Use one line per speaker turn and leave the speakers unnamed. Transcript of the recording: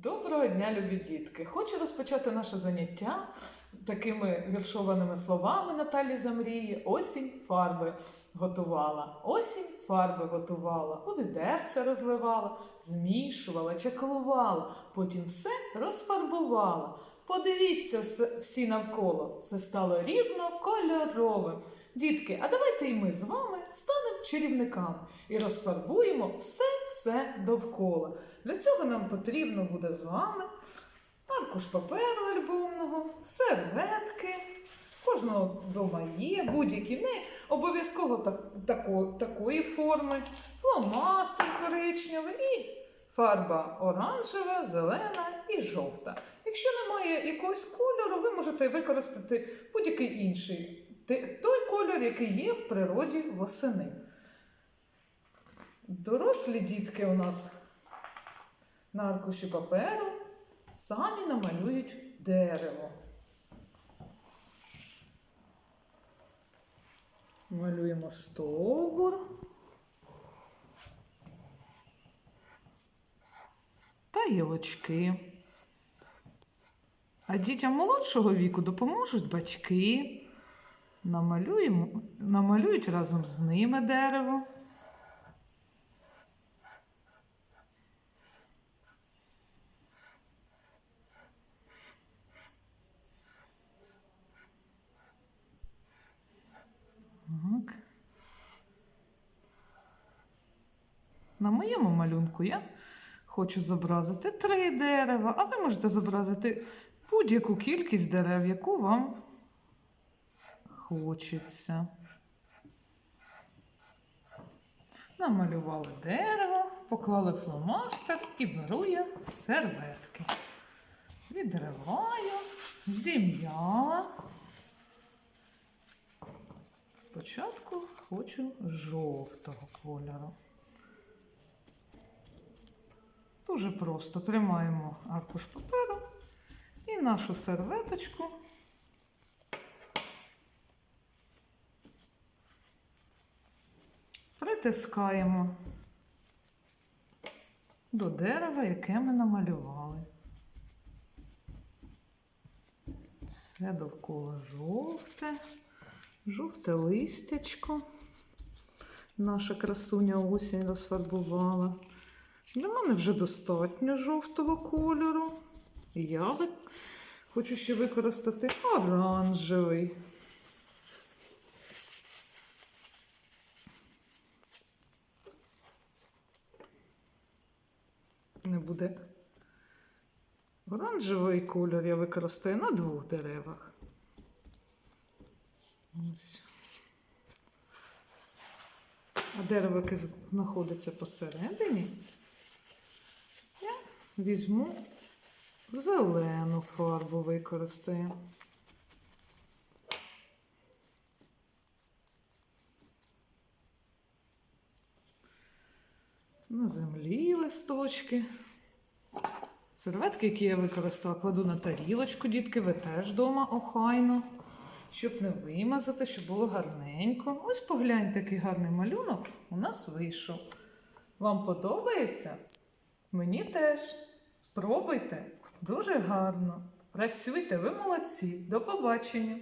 Доброго дня, любі дітки! Хочу розпочати наше заняття з такими віршованими словами Наталі Замрії. Осінь фарби готувала. Осінь фарби готувала, у відерце розливала, змішувала, чаклувала, потім все розфарбувала. Подивіться всі навколо, це стало різнокольоровим. Дітки, а давайте і ми з вами станемо чарівниками і розфарбуємо все-все довкола. Для цього нам потрібно буде з вами аркуш паперу альбомного, серветки. Кожного вдома є, будь-які не обов'язково так, тако- такої форми, фломастер коричневий і фарба оранжева, зелена і жовта. Якщо немає якогось кольору, ви можете використати будь-який інший. Той кольор, який є в природі восени. Дорослі дітки у нас на аркуші паперу самі намалюють дерево. Малюємо стовбур. Та гілочки. А дітям молодшого віку допоможуть батьки. Намалюємо, намалюють разом з ними дерево. Так. На моєму малюнку я хочу зобразити три дерева, а ви можете зобразити будь-яку кількість дерев, яку вам хочеться. Намалювали дерево, поклали фломастер і беру я серветки. Відриваю, зім'яла. Спочатку хочу жовтого кольору. Дуже просто тримаємо аркуш паперу і нашу серветочку притискаємо до дерева, яке ми намалювали. Все довкола жовте, жовте листячко. Наша красуня осінь розфарбувала. Для мене вже достатньо жовтого кольору. Я хочу ще використати оранжевий. Не буде. Оранжевий кольор я використаю на двох деревах. Ось. А дерево, яке знаходиться посередині, я візьму зелену фарбу використаю. На землі листочки. Серветки, які я використала, кладу на тарілочку, дітки, ви теж вдома охайно, щоб не вимазати, щоб було гарненько. Ось погляньте, який гарний малюнок у нас вийшов. Вам подобається? Мені теж. Спробуйте. Дуже гарно. Працюйте, ви молодці. До побачення.